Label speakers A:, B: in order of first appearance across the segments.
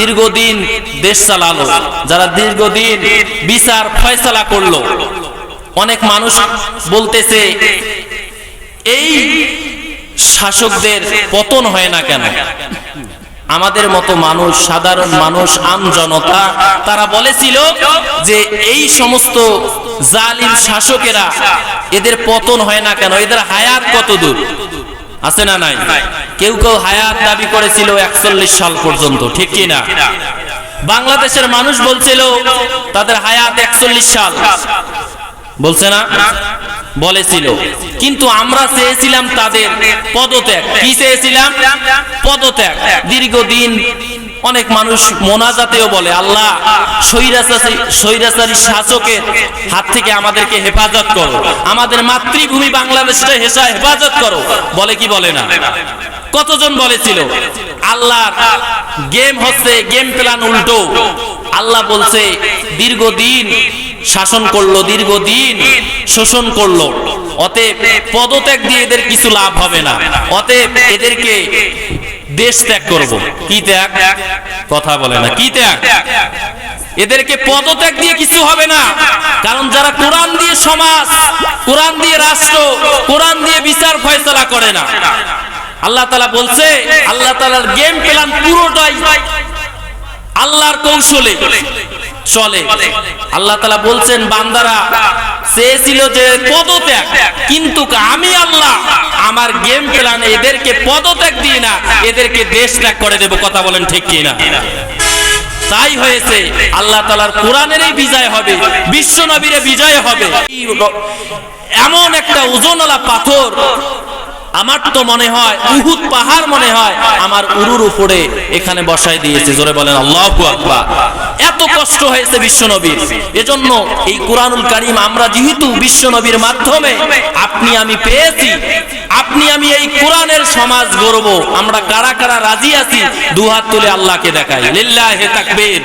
A: দীর্ঘদিন দেশ চালালো, যারা দীর্ঘদিন বিচার ফয়সালা করল। অনেক মানুষ বলতেছে, এই শাসকদের পতন হয় না কেন? আমাদের মতো মানুষ, সাধারণ মানুষ, আম জনতা, তারা বলেছিল যে এই সমস্ত জালিম শাসকেরা এদের পতন হয় না কেন? এদের হায়াত কত দূর আছে না নাই? কেউ কেউ হায়াত দাবি করেছিল একচল্লিশ সাল পর্যন্ত, ঠিক কি না বাংলাদেশের মানুষ বলছিল তাদের হায়াত একচল্লিশ সাল। বলছে না? বলেছিল। কিন্তু আমরা চেয়েছিলাম তাদের পদত্যাগ। কি চেয়েছিলাম? পদত্যাগ। দীর্ঘদিন অনেক মানুষ মোনাজাতেও বলে, আল্লাহ, স্বৈরাচারী শাসকের হাত থেকে আমাদেরকে হেফাজত করো। আমাদের মাতৃভূমি বাংলাদেশটা হেসা হেফাজত করো। বলে কি বলে না? কতজন বলেছিল, আল্লাহর গেম হচ্ছে গেম প্ল্যান উল্টো। আল্লাহ বলছে, দীর্ঘদিন শাসন করল, দীর্ঘদিন শোষণ করল। অতএব পদত্যাগ দিয়ে এদের কিছু লাভ হবে না। অতএব এদেরকে দেশ ত্যাগ করব। কি ত্যাগ? কথা বলে না। কি ত্যাগ? এদেরকে পদত্যাগ দিয়ে কিছু হবে না। কারণ যারা কোরআন দিয়ে সমাজ, কোরআন দিয়ে রাষ্ট্র, কোরআন দিয়ে বিচার ফয়সলা করে না। আল্লাহ তালা বলছে, আল্লাহ তালার গেম প্ল্যান পুরোটাই আল্লাহর কৌশলে চলে। আল্লাহ তালা বলছেন, বান্দারা চেয়েছিল যে পদত্যাগ। কিন্তু আমি আল্লাহ আমার গেম প্ল্যান এদেরকে পদত্যাগ দিই না, এদেরকে দেশ ত্যাগ করে দেব, কথা বলেন ঠিক কিনা? তাই হয়েছে, আল্লাহ তালার কোরআনেরই বিজয় হবে, বিশ্ব নবীরে বিজয় হবে। এমন একটা ওজনওয়ালা পাথর আমার তো মনে হয়, উহুদ পাহাড় মনে হয়, আমার উরুর উপরে এখানে বসায় দিয়েছে। জোরে বলেন, আল্লাহ এত কষ্ট হয়েছে বিশ্বনবীর। এজন্য এই কোরআনুল কারিম আমরা যেহেতু বিশ্বনবীর মাধ্যমে, আপনি আমি পেয়েছি, আপনি আমি এই কোরআনের সমাজ গড়ব, আমরা কারা কারা রাজি আছি, দুহাত তুলে আল্লাহকে দেখাই। লিল্লাহে তাকবীর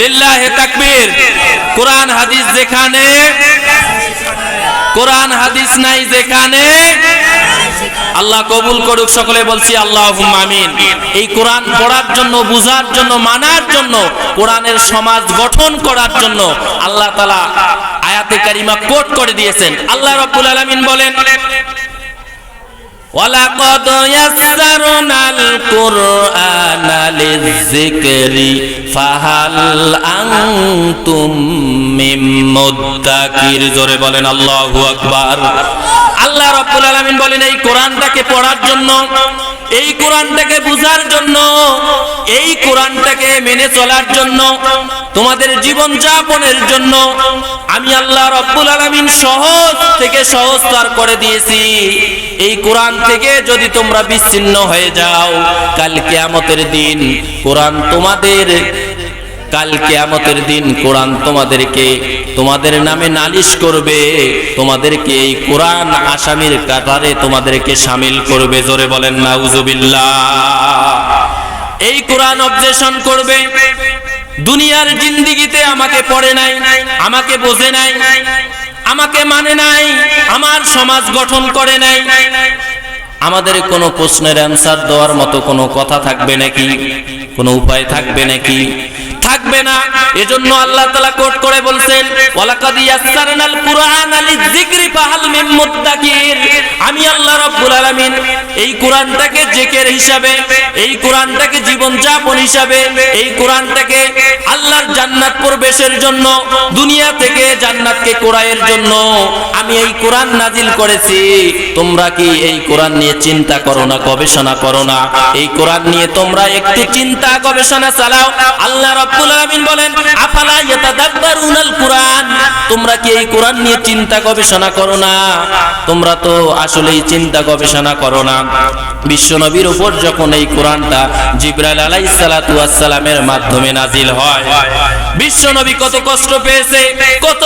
A: লিল্লাহে তাকবীর। কোরআন হাদিস যেখানে, কোরআন হাদিস নাই যেখানে আল্লাহ কবুল করুক সকলে বলছি আল্লাহ আমিন এই কোরআন পড়ার জন্য বুঝার জন্য মানার জন্য কোরআনের সমাজ গঠন করার জন্য আল্লাহ তালা আয়াতে কারিমা কোট করে দিয়েছেন আল্লাহ রব্বুল আলমিন বলেন ولقد يسرنا القرآن للذكر فهل أنتم মুদ্দাকির জোরে বলেন, আল্লাহ আকবার। আল্লাহ রাব্বুল আলামিন বলেন, এই কোরআনটাকে পড়ার জন্য, এই কোরআনটাকে বুঝার জন্য, এই কোরআনটাকে মেনে চলার জন্য, তোমাদের জীবন যাপনের জন্য আমি আল্লাহ রব্বুল আলামিন সহজ থেকে সহজতর করে দিয়েছি। এই কোরআন থেকে যদি তোমরা বিচ্ছিন্ন হয়ে যাও, কাল কেয়ামতের দিন কোরআন তোমাদের কাল কেয়ামতের দিন কোরআন তোমাদেরকে তোমাদের নামে নালিশ করবে। তোমাদেরকে এই কোরআন আসামির কাতারে তোমাদেরকে সামিল করবে। জোরে বলেন, নাউজুবিল্লাহ। এই কোরআন অবজেশন করবে। দুনিয়ার জিন্দিগিতে আমাকে পড়ে নাই, আমাকে বোঝে নাই, আমাকে মানে নাই, আমার সমাজ গঠন করে নাই। আমাদের কোনো প্রশ্নের অ্যান্সার দেওয়ার মতো কোনো কথা থাকবে নাকি? কোনো উপায় থাকবে নাকি? থাকবে না। এজন্য আল্লাহ তাআলা কোট করে বলছেন আমি আল্লাহ রাব্বুল আলামিন এই কোরআনটাকে জিকির হিসাবে, এই কোরআনটাকে জীবন যাপন হিসাবে, এই কোরআনটাকে আল্লাহর জান্নাত প্রবেশের জন্য, দুনিয়া থেকে জান্নাতকে কোরাইয়ের জন্য আমি এই কোরআন নাজিল করেছি। তোমরা কি এই কোরআন নিয়ে চিন্তা করো না, গবেষণা করো না? এই কোরআন নিয়ে তোমরা একটু চিন্তা গবেষণা চালাও। আল্লাহ রাব্বুল আলামিন বলেন, আফালা ইয়াতাদাব্বারুনাল কুরআন? তোমরা কি এই নিয়ে চিন্তা গবেষণা করো না? তোমরা তো আসলেই চিন্তা গবেষণা করো না। বিশ্বনবীর উপর যখন এই জিব্রাইল আলাইহিস সালাতু মাধ্যমে হয়, বিশ্বনবী কত কষ্ট পেয়েছে, কত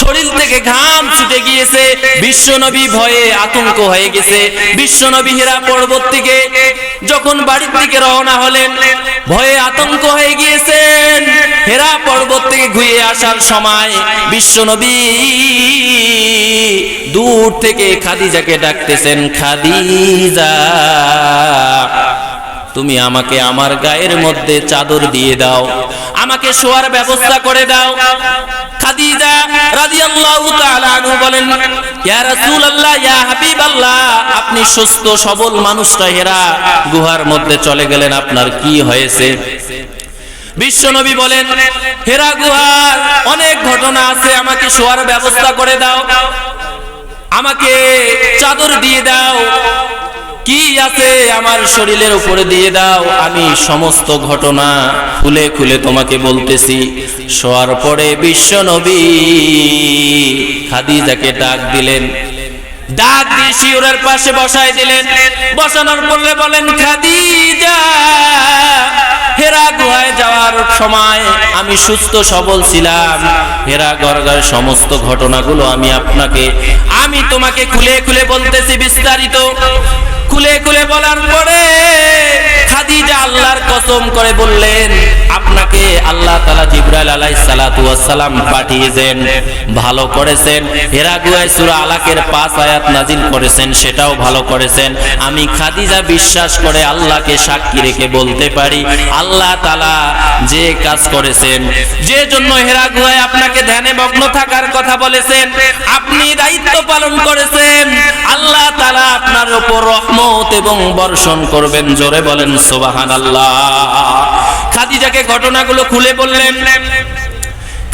A: শরীর থেকে ঘাম ছুটে গিয়েছে, বিশ্বনবী ভয়ে আতঙ্ক হয়ে গেছে। বিশ্বনবী হীরা পর্বত থেকে যখন বাড়ির দিকে রওনা হলেন, ভয়ে আতঙ্ক হয়ে গিয়েছেন হেরা পর্বত থেকে ঘুরে আসার সময় বিশ্বনবী দূর থেকে খাদিজাকে ডাকতেছেন, খাদিজা, তুমি আমাকে আমার গায়ের মধ্যে চাদর দিয়ে দাও, আমাকে শোয়ার ব্যবস্থা করে দাও। খাদিজা রাদিয়াল্লাহু তাআলা আনহু বলেন, ইয়া রাসূলুল্লাহ, ইয়া হাবিবাল্লাহ, আপনি সুস্থ সবল মানুষটা হেরা গুহার মধ্যে চলে গেলেন, আপনার কি হয়েছে? বিশ্বনবী বলেন, হেরা গুহার অনেক ঘটনা আছে, আমাকে শোয়ার ব্যবস্থা করে দাও। আমাকে চাদর দিয়ে দাও। কি আছে আমার শরীরের উপরে দিয়ে দাও। আমি সমস্ত ঘটনা খুলে খুলে তোমাকে বলতেছি। শোয়ার পরে বিশ্বনবী খাদিজাকে ডাক দিলেন। ডাক দিয়ে শিওরের পাশে বসাই দিলেন। বসানোর পরে বলেন, খাদিজা সময় আমি সুস্থ সবল ছিলাম। হেরা গরগার সমস্ত ঘটনাগুলো আমি আপনাকে, আমি তোমাকে খুলে খুলে বলতেছি বিস্তারিত। খুলে খুলে বলার পরে খাদিজা আল্লাহর কসম করে বললেন, আপনাকে আল্লাহ তালা জিব্রাইল আলাই সালাতু সালাম পাঠিয়েছেন, ভালো করেছেন। হেরা সুরা আলাকের পাঁচ আয়াত নাজিল করেছেন, সেটাও ভালো করেছেন। আমি খাদিজা বিশ্বাস করে আল্লাহকে সাক্ষী রেখে বলতে পারি, আল্লাহ তালা যে কাজ করেছেন, যে জন্য হেরা গুহায় আপনাকে ধ্যানে মগ্ন থাকার কথা বলেছেন, আপনি দায়িত্ব পালন করেছেন। আল্লাহ তালা আপনার উপর রহমত এবং বর্ষণ করবেন, জোরে বলেন সোবাহান আল্লাহ খাদিজাকে ঘটনাগুলো খুলে বললেন।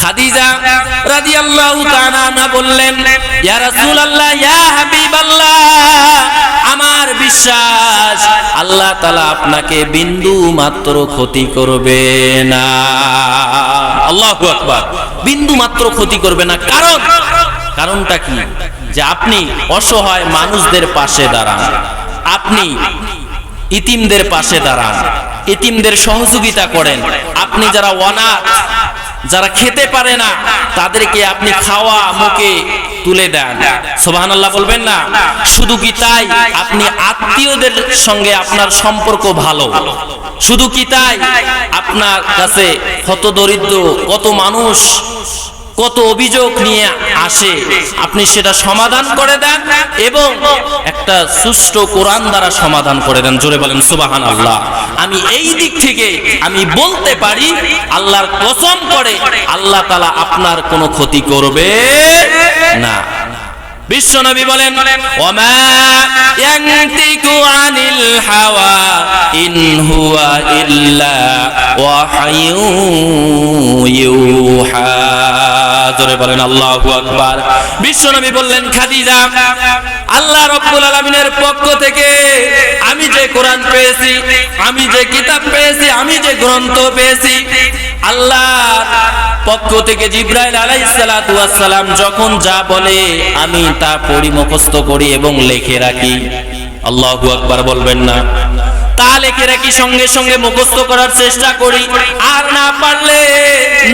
A: খাদিজা আনহা বললেন আমার বিশ্বাস, আল্লাহ আপনাকে বিন্দু মাত্র ক্ষতি করবে না। আল্লাহু আকবার। বিন্দু মাত্র ক্ষতি করবে না, কারণ, কারণটা কি? যে আপনি অসহায় মানুষদের পাশে দাঁড়ান। আপনি ইতিমদের পাশে দাঁড়ান, ইতিমদের সহযোগিতা করেন। আপনি যারা অনাথ, যারা খেতে পারে না, তাদেরকে আপনি খাওয়া মুখে তুলে দেন। সোবাহান বলবেন না? শুধু কি তাই? আপনি আত্মীয়দের সঙ্গে আপনার সম্পর্ক ভালো। শুধু কি তাই? আপনার কাছে কত দরিদ্র, কত মানুষ কত অভিযোগ নিয়ে আসে, আপনি সেটা সমাধান করে দেন এবং একটা সুষ্ঠু কোরআন দ্বারা সমাধান করে দেন। জোরে বলেন সুবাহান আল্লাহ আমি এই দিক থেকে আমি বলতে পারি, আল্লাহর কসম করে আল্লাহ তালা আপনার কোনো ক্ষতি করবে না। বিশ্বনবী বলেন ওমা ইয়ান্তিকু আনিল হাওয়া ইন হুয়া ইল্লা ওয়াহায়ু ইউহা জোরে বলেন, আল্লাহু আকবার। বিশ্বনবী বললেন, খাদিজা, আল্লাহ রাব্বুল আলামিনের পক্ষ থেকে আমি যে কোরআন পেয়েছি, আমি যে কিতাব পেয়েছি, আমি যে গ্রন্থ পেয়েছি আল্লাহ পক্ষ থেকে জিব্রাইল আলাইহিস সালাতু ওয়াস সালাম যখন যা বলে, আমি তা পড়ি মুখস্থ করি এবং লেখে রাখি। আল্লাহু আকবার বলবেন না। তা লিখে রাখি সঙ্গে সঙ্গে মুখস্থ করার চেষ্টা করি? আর না পারলে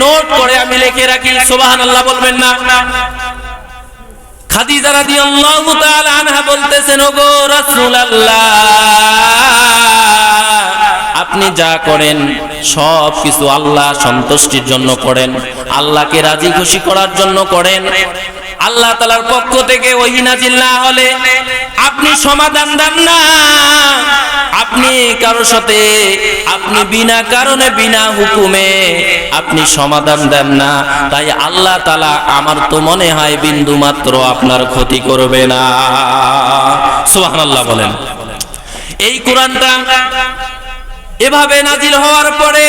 A: নোট করে আমি লিখে রাখি, সুবহানাল্লাহ বলবেন না। খাদিজা আনহা বলতেছেন আপনি যা করেন, সব কিছু আল্লাহ সন্তুষ্টির জন্য করেন। আল্লাহকে রাজি খুশি করার জন্য করেন। আল্লাহ তালার পক্ষ থেকে ওই নাজিল না হলে আপনি সমাধান দেন না। আপনি কারোর সাথে, আপনি বিনা কারণে, বিনা হুকুমে আপনি সমাধান দেন না। তাই আল্লাহ তালা আমার তো মনে হয় বিন্দু মাত্র আপনার ক্ষতি করবে না। সুবহানাল্লাহ বলেন। এই কোরআনটা এভাবে নাজিল হওয়ার পরে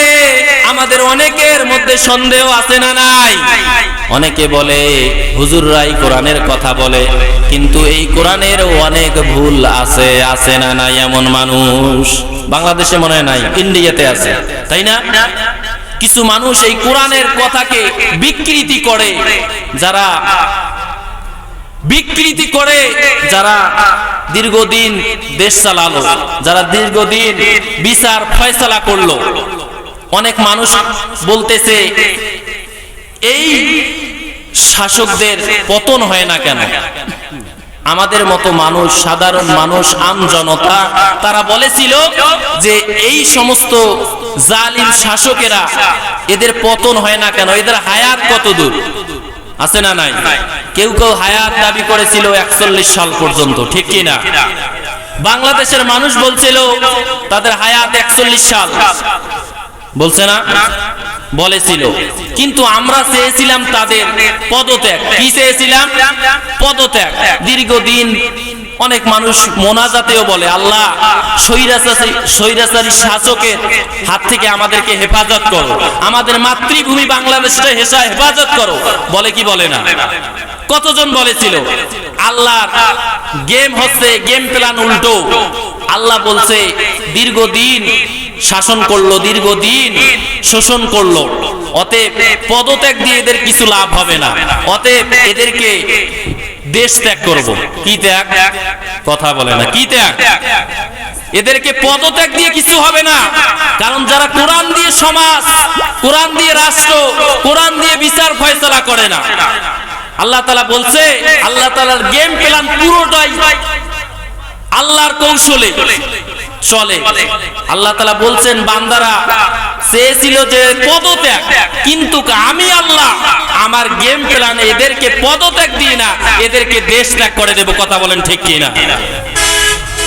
A: আমাদের অনেকের মধ্যে সন্দেহ আছে না নাই? অনেকে বলে, হুজুররাই কোরআনের কথা বলে। কিন্তু এই কোরআনের অনেক ভুল আছে আছে না নাই এমন মানুষ? বাংলাদেশে মনে হয় নাই, ইন্ডিয়াতে আছে। তাই না? কিছু মানুষ এই কোরআনের কথাকে বিকৃতি করে, যারা বিকৃতি করে, যারা দীর্ঘদিন দেশ চালালো, যারা দীর্ঘদিন বিচার ফয়সালা করল। অনেক মানুষ বলতেছে, এই শাসকদের পতন হয় না কেন? আমাদের মতো মানুষ, সাধারণ মানুষ, আম জনতা, তারা বলেছিল যে এই সমস্ত জালিম শাসকেরা এদের পতন হয় না কেন? এদের হায়াত কত দূর আছে না নাই? কেউ কেউ হায়াত দাবি করেছিল একচল্লিশ সাল পর্যন্ত, ঠিক কিনা বাংলাদেশের মানুষ বলছিল তাদের হায়াত একচল্লিশ সাল। বলছে না? বলেছিল। কিন্তু আমরা চেয়েছিলাম তাদের পদত্যাগ। কি চেয়েছিলাম? পদত্যাগ। দীর্ঘদিন অনেক মানুষ মোনাজাতেও বলে, আল্লাহ, স্বৈরাচারী শাসকের হাত থেকে আমাদেরকে হেফাজত করো। আমাদের মাতৃভূমি বাংলাদেশটা হেসা হেফাজত করো। বলে কি বলে না? কতজন বলেছিল, আল্লাহর গেম হচ্ছে গেম প্ল্যান উল্টো। আল্লাহ বলছে, দীর্ঘদিন শাসন করল, দীর্ঘদিন শোষণ করল। অতএব পদত্যাগ দিয়ে এদের কিছু লাভ হবে না। অতএব এদেরকে দেশ ত্যাগ করব। কি ত্যাগ? কথা বলে না। কি ত্যাগ? এদেরকে পদত্যাগ দিয়ে কিছু হবে না। কারণ যারা কোরআন দিয়ে সমাজ, কোরআন দিয়ে রাষ্ট্র, কোরআন দিয়ে বিচার ফয়সলা করে না। আল্লাহ তালা বলছে, আল্লাহ তালার গেম প্ল্যান পুরোটাই আল্লাহর কৌশলে চলে। আল্লাহ তালা বলছেন, বান্দারা চেয়েছিল যে পদত্যাগ। কিন্তু আমি আল্লাহ আমার গেম প্ল্যানে এদেরকে পদত্যাগ দিই না, এদেরকে দেশ ত্যাগ করে দেব, কথা বলেন ঠিক কিনা?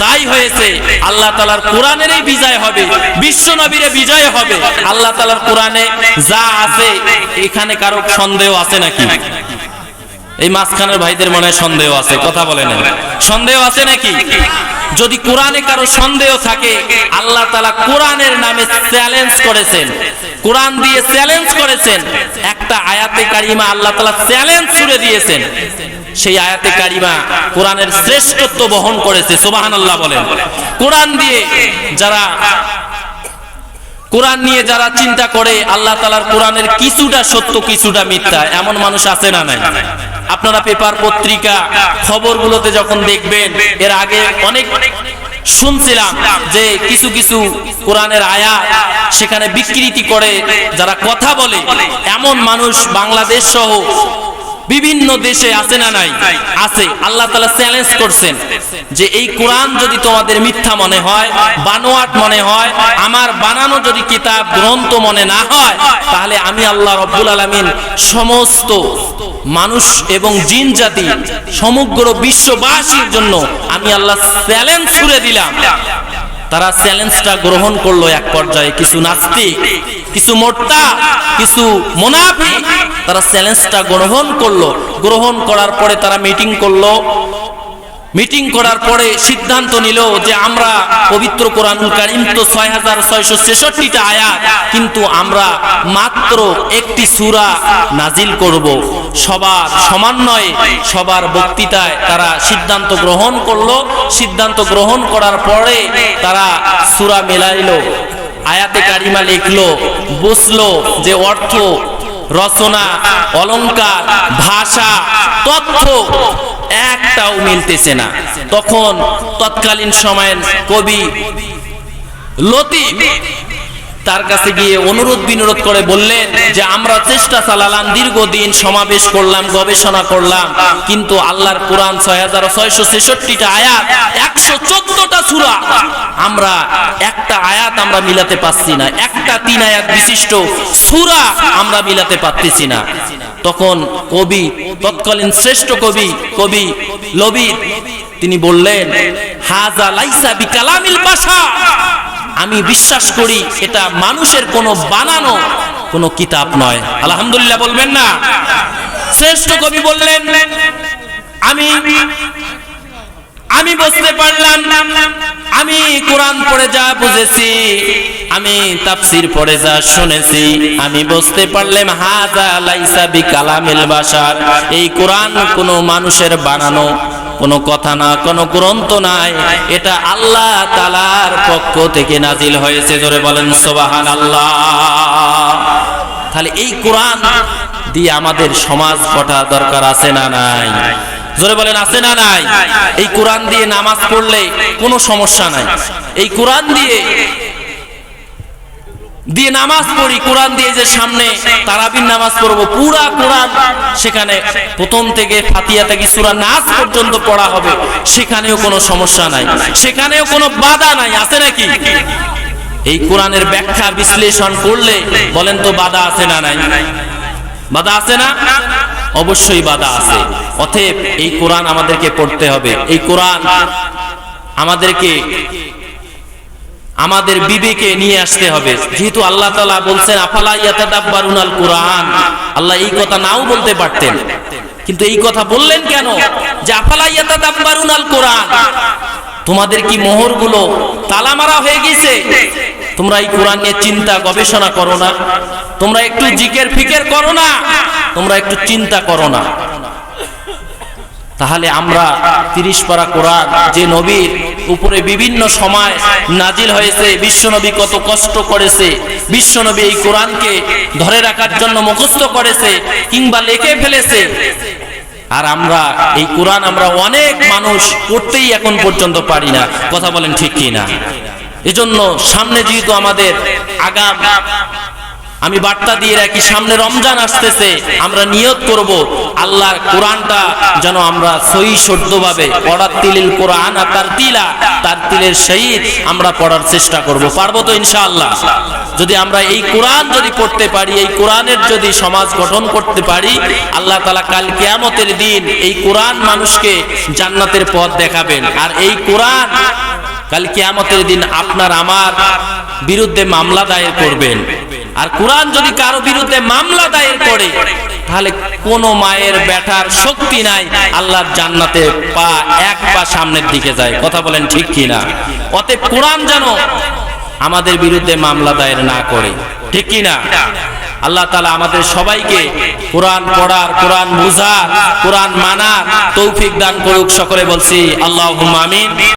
A: তাই হয়েছে, আল্লাহ তালার কোরআনের বিজয় হবে, বিশ্ব নবীরে বিজয় হবে। আল্লাহ তালার কোরআনে যা আছে, এখানে কারও সন্দেহ আছে নাকি? এই মাঝখানের ভাইদের মনে সন্দেহ আছে, কথা বলে না। সন্দেহ আছে নাকি? যদি কোরআনে কারও সন্দেহ থাকে, আল্লাহ তালা কোরআনের নামে চ্যালেঞ্জ করেছেন। কোরআন দিয়ে চ্যালেঞ্জ করেছেন। একটা আয়াতে কারিমা আল্লাহ তালা চ্যালেঞ্জ ছুড়ে দিয়েছেন। সেই আয়াতে কারিমা কোরআনের শ্রেষ্ঠত্ব বহন করেছে সোবাহান আল্লাহ বলেন। কোরআন দিয়ে যারা, কোরআন নিয়ে যারা চিন্তা করে, আল্লাহ তালার কোরআনের কিছুটা সত্য, কিছুটা মিথ্যা, এমন মানুষ আছে না নাই? আপনারা পেপার, পত্রিকা, খবরগুলোতে যখন দেখবেন, এর আগে অনেক শুনছিলাম যে কিছু কিছু কোরআনের আয়া সেখানে বিকৃতি করে, যারা কথা বলে, এমন মানুষ বাংলাদেশ সহ বিভিন্ন দেশে আছে না নাই? আছে। আল্লাহ তালা চ্যালেঞ্জ করছেন যে এই কোরআন যদি তোমাদের মিথ্যা মনে হয়, বানোয়াট মনে হয়, আমার বানানো যদি কিতাব গ্রন্থ মনে না হয়, তাহলে আমি আল্লাহ রব্বুল আলমিন সমস্ত মানুষ এবং জিন জাতি সমগ্র বিশ্ববাসীর জন্য আমি আল্লাহ চ্যালেঞ্জ ছুড়ে দিলাম। তারা চ্যালেঞ্জটা গ্রহণ করল এক পর্যায়ে। কিছু নাস্তিক, কিছু মোট্টা কিছু মোনাফি তারা চ্যালেঞ্জটা গ্রহণ করল। গ্রহণ করার পরে তারা মিটিং করল। মিটিং করার পরে সিদ্ধান্ত নিল যে আমরা পবিত্র কোরআনুল কারিম তো ছয় হাজার ছয়শো ছেষট্টিটা আয়াত, কিন্তু আমরা মাত্র একটি সুরা নাজিল করব। সবার সমন্বয়ে সবার বক্তৃতায় তারা সিদ্ধান্ত গ্রহণ করল। সিদ্ধান্ত গ্রহণ করার পরে তারা সুরা মেলাইলো। আয়াতে কারিমা লিখলো, বসল যে অর্থ রচনা অলংকার ভাষা তথ্য একটাও মিলতেছে না। তখন তৎকালীন সময়ের কবি লতিফ তার কাছে গিয়ে অনুরোধ, বিনোরোধ করে বললেন যে, আমরা চেষ্টা চালালাম, দীর্ঘদিন সমাবেশ করলাম, গবেষণা করলাম, কিন্তু আল্লাহর কোরআন ছয় হাজার ছয়শো ছেষট্টিটা আয়াত, একশো চোদ্দটা সুরা। আমরা একটা আয়াত আমরা মিলাতে পারছি না, একটা তিন আয়াত বিশিষ্ট সুরা আমরা মিলাতে পারতেছি না। তখন কবি, তৎকালীন শ্রেষ্ঠ কবি কবি লবিদ, তিনি বললেন হাজা লাইসা বিকালামিল বাসা আমি বিশ্বাস করি এটা মানুষের কোনো বানানো, কোনো কিতাব নয়। আলহামদুলিল্লাহ বলবেন না? শ্রেষ্ঠ কবি বললেন, আমি আমি বুঝতে পারলাম, আমি কোরআন পড়ে যা বুঝেছি, আমি তাফসির পড়ে যা শুনেছি, আমি বুঝতে পারলাম হাজা লাইসা বিকালামিল বাসার এই কোরআন কোনো মানুষের বানানো কোনো কথা না, কোনো গ্রন্থ নাই। এটা আল্লাহ তালার পক্ষ থেকে নাজিল হয়েছে, জোরে বলেন সোবাহান আল্লাহ তাহলে এই কোরআন দিয়ে আমাদের সমাজ কটা দরকার আছে না নাই? জোরে বলেন, আছে না নাই? এই কোরআন দিয়ে নামাজ পড়লে কোনো সমস্যা নাই। এই কোরআন দিয়ে দিয়ে নামাজ পড়ি, কোরআন দিয়ে যে সামনে তারাবির নামাজ পড়ব, পুরা কোরআন সেখানে প্রথম থেকে ফাতিয়া থেকে সুরা নাচ পর্যন্ত পড়া হবে, সেখানেও কোনো সমস্যা নাই, সেখানেও কোনো বাধা নাই, আছে নাকি? এই কোরআনের ব্যাখ্যা বিশ্লেষণ করলে বলেন তো বাধা আছে না নাই? বাধা আছে না? অবশ্যই বাধা আছে। অতএব এই কোরআন আমাদেরকে পড়তে হবে। এই কোরআন আমাদেরকে আমাদের বিবেকে নিয়ে আসতে হবে। যেহেতু আল্লাহ তালা বলছেন আফালা ইয়াতাদাব্বারুন আল কোরআন আল্লাহ এই কথা নাও বলতে পারতেন। কিন্তু এই কথা বললেন কেন? যে আফালা ইয়াতাদাব্বারুন আল কোরআন তোমাদের কি মোহরগুলো তালা মারা হয়ে গেছে? তোমরা এই কোরআন নিয়ে চিন্তা গবেষণা করো না। তোমরা একটু জিকের ফিকের করো না। তোমরা একটু চিন্তা করো না। তাহলে আমরা তিরিশ পারা কোরআন যে নবীর উপরে বিভিন্ন সময় নাজিল হয়েছে। বিশ্বনবী কত কষ্ট করেছে। বিশ্বনবী এই কোরআনকে ধরে রাখার জন্য মুখস্থ করেছে কিংবা লেখে ফেলেছে। আর আমরা, এই কোরআন আমরা অনেক মানুষ পড়তেই এখন পর্যন্ত পারি না। কথা বলেন ঠিক কি না এজন্য সামনে যেহেতু আমাদের আগাম আমি বার্তা দিয়ে রাখি, সামনে রমজান আসতেছে, আমরা নিয়ত করব, আল্লাহর কোরআনটা যেন আমরা সহি শুদ্ধভাবে পড়ার তিলিল কোরআন আর তার তিলা, তার তিলের সহিত আমরা পড়ার চেষ্টা করব। পারব তো ইনশাআল্লাহ? যদি আমরা এই কোরআন যদি পড়তে পারি, এই কোরআনের যদি সমাজ গঠন করতে পারি, আল্লাহ তালা কাল কেয়ামতের দিন এই কোরআন মানুষকে জান্নাতের পথ দেখাবেন। আর এই কোরআন কাল কেয়ামতের দিন আপনার আমার বিরুদ্ধে মামলা দায়ের করবেন। আর কোরআন যদি কারও বিরুদ্ধে মামলা দায়ের করে, তাহলে কোন মায়ের বেটার শক্তি নাই আল্লাহর জান্নাতে পা এক পা সামনের দিকে যায়। কথা বলেন ঠিক কি না অতএব কোরআন যেন আমাদের বিরুদ্ধে মামলা দায়ের না করে। ঠিক কি না আল্লাহ তালা আমাদের সবাইকে কোরআন পড়ার, কোরআন বুঝার, কোরআন মানার তৌফিক দান করুক। সকলে বলছি আল্লাহ আমিন।